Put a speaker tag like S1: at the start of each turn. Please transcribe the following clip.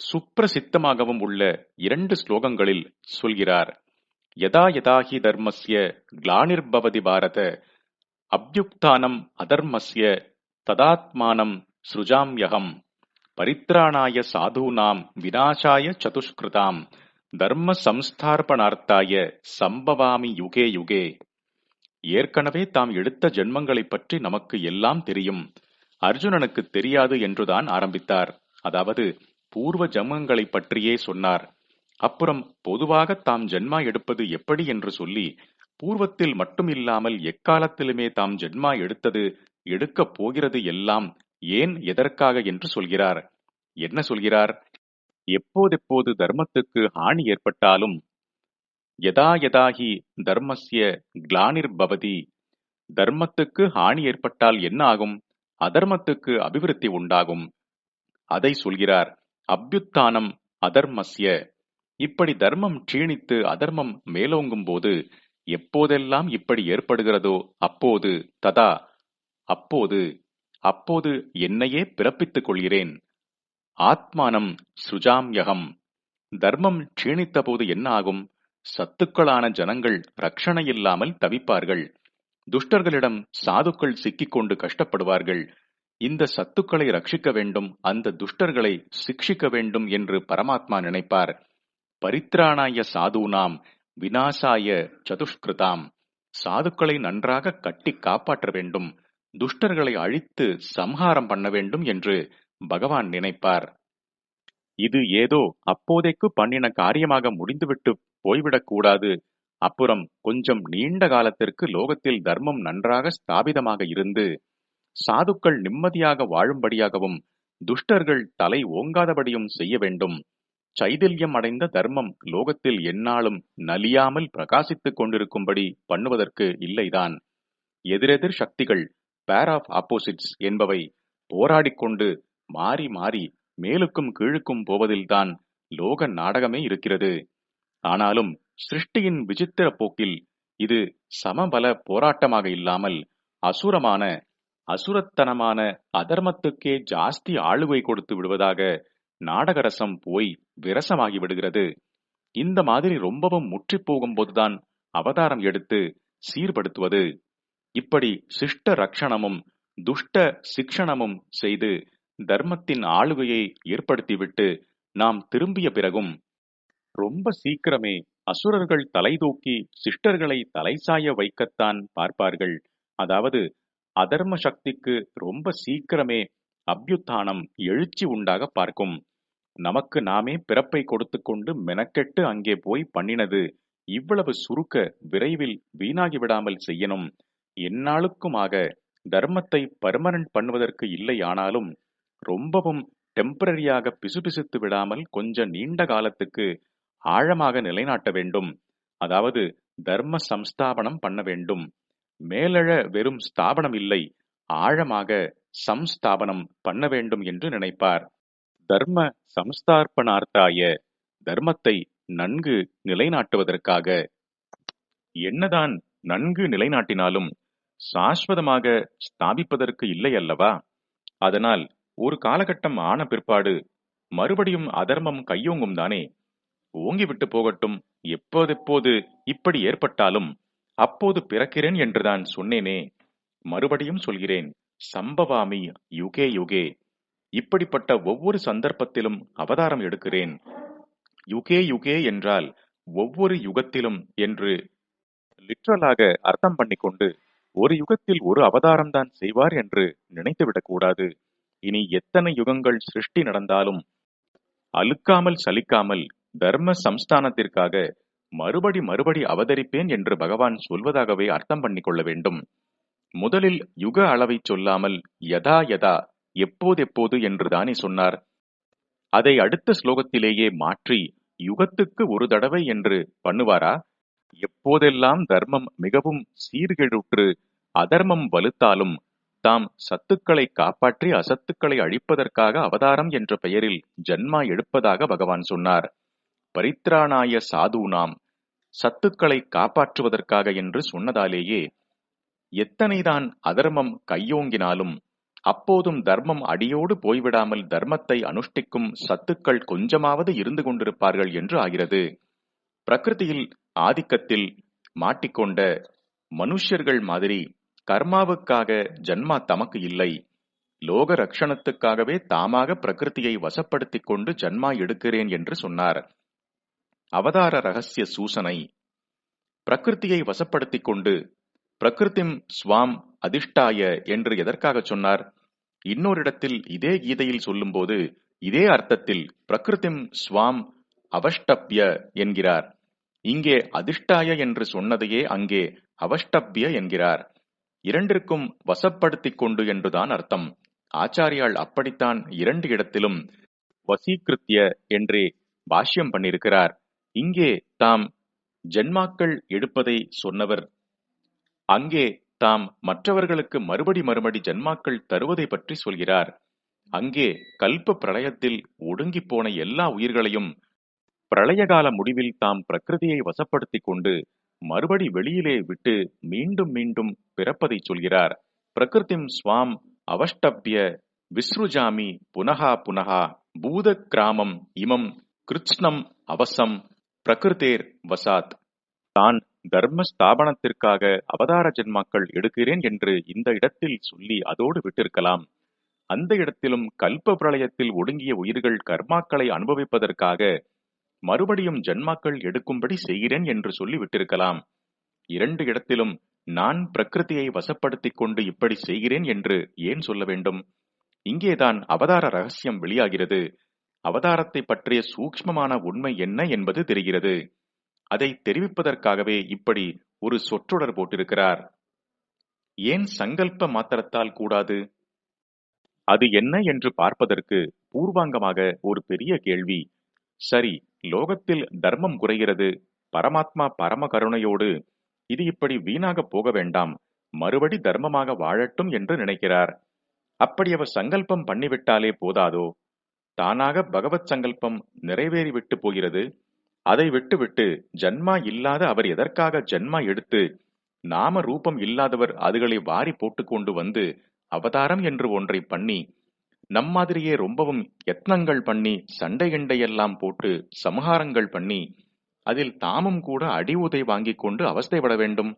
S1: சுப்பிரசித்தமாகவும் உள்ள இரண்டு ஸ்லோகங்களில் சொல்கிறார் யதா யதாஹி தர்மஸ்ய கிளானிர்பவதி பாரத அப்யுக்தானம் அதர்மஸ்ய ததாத்மானம் சுஜாம்யகம் பரித்ராணாய சாதூனாம் விநாசாய சதுஷ்கிருதாம் தர்ம சம்ஸ்தார்பணார்த்தாய சம்பவாமி யுகே யுகே. ஏற்கனவே தாம் எடுத்த ஜென்மங்களைப் பற்றி நமக்கு எல்லாம் தெரியும். அர்ஜுனனுக்கு தெரியாது என்றுதான் ஆரம்பித்தார். அதாவது பூர்வ ஜென்மங்களைப் பற்றியே சொன்னார். அப்புறம் பொதுவாக தாம் ஜென்மா எடுப்பது எப்படி என்று சொல்லி பூர்வத்தில் மட்டுமில்லாமல் எக்காலத்திலுமே தாம் ஜென்மா எடுத்தது எடுக்கப் போகிறது எல்லாம் ஏன் எதற்காக என்று சொல்கிறார். என்ன சொல்கிறார்? எப்போதெப்போது தர்மத்துக்கு ஹானி ஏற்பட்டாலும் யதா யதாகி தர்மஸ்ய கிளானிர்பவதி தர்மத்துக்கு ஹானி ஏற்பட்டால் என்ன ஆகும்? அதர்மத்துக்கு அபிவிருத்தி உண்டாகும். அதை சொல்கிறார். அபியுத்தானம் அதர்மஸ்ய. இப்படி தர்மம் க்ஷீணித்து அதர்மம் மேலோங்கும் போது எப்போதெல்லாம் இப்படி ஏற்படுகிறதோ அப்போது ததா அப்போது அப்போது என்னையே பிறப்பித்துக் கொள்கிறேன். ஆத்மானம் சுஜாம்யகம். தர்மம் க்ஷீணித்த போது என்ன ஆகும் சத்துக்களான ஜனங்கள் ரட்சணையில்லாமல் தவிப்பார்கள். துஷ்டர்களிடம் சாதுக்கள் சிக்கிக்கொண்டு கஷ்டப்படுவார்கள். இந்த சத்துக்களை ரட்சிக்க வேண்டும் அந்த துஷ்டர்களை சிக்ஷிக்க வேண்டும் என்று பரமாத்மா நினைப்பார். பரித்ராணாய சாதுனாம் வினாசாய சதுஷ்கிருதாம். சாதுக்களை நன்றாக கட்டி காப்பாற்ற வேண்டும் துஷ்டர்களை அழித்து சம்ஹாரம் பண்ண வேண்டும் என்று பகவான் நினைப்பார். இது ஏதோ அப்போதைக்கு பண்ணின காரியமாக முடிந்துவிட்டு போய்விடக்கூடாது அப்புறம் கொஞ்சம் நீண்ட காலத்திற்கு லோகத்தில் தர்மம் நன்றாக ஸ்தாபிதமாக இருந்து சாதுக்கள் நிம்மதியாக வாழும்படியாகவும் துஷ்டர்கள் தலை ஓங்காதபடியும் செய்ய வேண்டும். சைதில்யம் அடைந்த தர்மம் லோகத்தில் எந்நாளும் நலியாமல் பிரகாசித்துக் கொண்டிருக்கும்படி பண்ணுவதற்கு இல்லைதான். எதிரெதிர் சக்திகள் பேர் ஆஃப் ஆப்போசிட்ஸ் என்பவை போராடிக்கொண்டு மாறி மாறி மேலுக்கும் கீழுக்கும் போவதில்தான் லோக நாடகமே இருக்கிறது. ஆனாலும் சிருஷ்டியின் விசித்திர போக்கில் இது சமபல போராட்டமாக இல்லாமல் அசுரமான அசுரத்தனமான அதர்மத்துக்கே ஜாஸ்தி ஆளுகை கொடுத்து விடுவதாக நாடகரசம் போய் விரசமாகி விடுகிறது. இந்த மாதிரி ரொம்பவும் முற்றி போகும்போதுதான் அவதாரம் எடுத்து சீர்படுத்துவது. இப்படி சிஷ்ட ரக்ஷணமும் துஷ்ட சிக்ஷணமும் செய்து தர்மத்தின் ஆளுகையை ஏற்படுத்திவிட்டு நாம் திரும்பிய பிறகும் ரொம்ப சீக்கிரமே அசுரர்கள் தலை தூக்கி சிஷ்டர்களை தலைசாய வைக்கத்தான் பார்ப்பார்கள். அதாவது அதர்ம சக்திக்கு ரொம்ப சீக்கிரமே அபியுத்தானம் எழுச்சி உண்டாக பார்க்கும். நமக்கு நாமே பிறப்பை கொடுத்து கொண்டு மெனக்கெட்டு அங்கே போய் பண்ணினது இவ்வளவு சுருக்க விரைவில் வீணாகி விடாமல் செய்யணும். எந்நாளுக்குமாக தர்மத்தை பர்மனன்ட் பண்ணுவதற்கு இல்லை ஆனாலும் ரொம்பவும் டெம்பரரியாக பிசுபிசுத்து விடாமல் கொஞ்சம் நீண்ட காலத்துக்கு ஆழமாக நிலைநாட்ட வேண்டும். அதாவது தர்ம சம்ஸ்தாபனம் பண்ண வேண்டும். மேலழ வெறும் ஸ்தாபனம் இல்லை ஆழமாக சம்ஸ்தாபனம் பண்ண வேண்டும் என்று நினைப்பார். தர்ம சம்ஸ்தார்ப்பணார்த்தாய தர்மத்தை நன்கு நிலைநாட்டுவதற்காக என்னதான் நன்கு நிலைநாட்டினாலும் சாஸ்வதமாக ஸ்தாபிப்பதற்கு இல்லை அல்லவா? அதனால் ஒரு காலகட்டம் ஆன பிற்பாடு மறுபடியும் அதர்மம் கையோங்கும் தானே? ஓங்கிவிட்டு போகட்டும் எப்போதெப்போது இப்படி ஏற்பட்டாலும் அப்போது பிறக்கிறேன் என்றுதான் சொன்னேனே மறுபடியும் சொல்கிறேன் சம்பவாமி யுகே யுகே. இப்படிப்பட்ட ஒவ்வொரு சந்தர்ப்பத்திலும் அவதாரம் எடுக்கிறேன். யுகே யுகே என்றால் ஒவ்வொரு யுகத்திலும் என்று லிட்ரலாக அர்த்தம் பண்ணிக்கொண்டு ஒரு யுகத்தில் ஒரு அவதாரம் தான் செய்வார் என்று நினைத்துவிடக் கூடாது. இனி எத்தனை யுகங்கள் சிருஷ்டி நடந்தாலும் அழுக்காமல் சலிக்காமல் தர்ம சம்ஸ்தானத்திற்காக மறுபடி மறுபடி அவதரிப்பேன் என்று பகவான் சொல்வதாகவே அர்த்தம் பண்ணிக் கொள்ள வேண்டும். முதலில் யுக அளவை சொல்லாமல் யதா யதா எப்போதெப்போது என்று தானே சொன்னார். அதை அடுத்த ஸ்லோகத்திலேயே மாற்றி யுகத்துக்கு ஒரு தடவை என்று பண்ணுவாரா? எப்போதெல்லாம் தர்மம் மிகவும் சீர்கெழுற்று அதர்மம் வலுத்தாலும் தாம் சத்துக்களை காப்பாற்றி அசத்துக்களை அழிப்பதற்காக அவதாரம் என்ற பெயரில் ஜன்மா எடுப்பதாக பகவான் சொன்னார். பரித்ராணாய சாதுனாம் சத்துக்களை காப்பாற்றுவதற்காக என்று சொன்னதாலேயே எத்தனைதான் அதர்மம் கையோங்கினாலும் அப்போதும் தர்மம் அடியோடு போய்விடாமல் தர்மத்தை அனுஷ்டிக்கும் சத்துக்கள் கொஞ்சமாவது இருந்து கொண்டிருப்பார்கள் என்று ஆகிறது. பிரகிருதியில் ஆதிக்கத்தில் மாட்டிக்கொண்ட மனுஷ்யர்கள் மாதிரி கர்மாவுக்காக ஜன்மா தமக்கு இல்லை. லோக ரக்ஷணத்துக்காகவே தாமாக பிரகிருதியை வசப்படுத்திக் கொண்டு ஜன்மா எடுக்கிறேன் என்று சொன்னார். அவதார ரகசிய சூசனை. பிரகிருதியை வசப்படுத்திக் கொண்டு பிரகிருதிம் ஸ்வாம் அதிஷ்டாய என்று எதற்காக சொன்னார்? இன்னொரு இடத்தில் இதே கீதையில் சொல்லும்போது இதே அர்த்தத்தில் பிரகிருதிம் ஸ்வாம் அவஷ்டப்ய என்கிறார். இங்கே அதிஷ்டாய என்று சொன்னதையே அங்கே அவஷ்டப்ய என்கிறார். இரண்டிற்கும் வசப்படுத்திக் கொண்டு என்றுதான் அர்த்தம். ஆச்சாரியால் அப்படித்தான் இரண்டு இடத்திலும் வசீகிருத்திய என்றே பாஷ்யம் பண்ணியிருக்கிறார். இங்கே தாம் ஜென்மாக்கள் எடுப்பதை சொன்னவர். அங்கே தாம் மற்றவர்களுக்கு மறுபடி மறுபடி ஜென்மாக்கள் தருவதை பற்றி சொல்கிறார். அங்கே கல்ப பிரளயத்தில் ஒடுங்கி போன எல்லா உயிர்களையும் பிரளயகால முடிவில் தாம் பிரகிருதியை வசப்படுத்திக் கொண்டு மறுபடி வெளியிலே விட்டு மீண்டும் மீண்டும் பிறப்பதை சொல்கிறார். பிரகிருதிம் ஸ்வாம் அவஷ்டப்ய விஸ்ருஜாமி புனகா புனகா பூத கிராமம் இமம் கிருஷ்ணம் அவசம் பிரகிருதேர் வசாத். தான் தர்ம ஸ்தாபனத்திற்காக அவதார ஜென்மாக்கள் எடுக்கிறேன் என்று இந்த இடத்தில் சொல்லி அதோடு விட்டிருக்கலாம். அந்த இடத்திலும் கல்ப பிரளயத்தில் ஒடுங்கிய உயிர்கள் கர்மாக்களை அனுபவிப்பதற்காக மறுபடியும் ஜென்மாக்கள் எடுக்கும்படி செய்கிறேன் என்று சொல்லி விட்டிருக்கலாம். இரண்டு இடத்திலும் நான் பிரகிருதியை வசப்படுத்திக் கொண்டு இப்படி செய்கிறேன் என்று ஏன் சொல்ல வேண்டும்? இங்கேதான் அவதார ரகசியம் வெளியாகிறது. அவதாரத்தை பற்றிய சூக்ஷ்மமான உண்மை என்ன என்பது தெரிகிறது. அதை தெரிவிப்பதற்காகவே இப்படி ஒரு சொற்றொடர் போட்டிருக்கிறார். ஏன் சங்கல்ப மாத்திரத்தால் கூடாது? அது என்ன என்று பார்ப்பதற்கு பூர்வாங்கமாக ஒரு பெரிய கேள்வி. சரி லோகத்தில் தர்மம் குறைகிறது. பரமாத்மா பரம கருணையோடு இது இப்படி வீணாக போக வேண்டாம். மறுபடி தர்மமாக வாழட்டும் என்று நினைக்கிறார். அப்படி அவர் சங்கல்பம் பண்ணிவிட்டாலே போதாதோ? தானாக பகவத் சங்கல்பம் நிறைவேறிவிட்டு போகிறது. அதை விட்டுவிட்டு ஜன்மா இல்லாத அவர் எதற்காக ஜன்மா எடுத்து நாம ரூபம் இல்லாதவர் அதுகளை வாரி போட்டுக்கொண்டு வந்து அவதாரம் என்று ஒன்றை பண்ணி நம் மாதிரியே ரொம்பவும் யத்னங்கள் பண்ணி சண்டை எண்டையெல்லாம் போட்டு சமஹாரங்கள் பண்ணி அதில் தாமும் கூட அடி உதை வாங்கிக் கொண்டு அவஸ்தைப்பட வேண்டும்.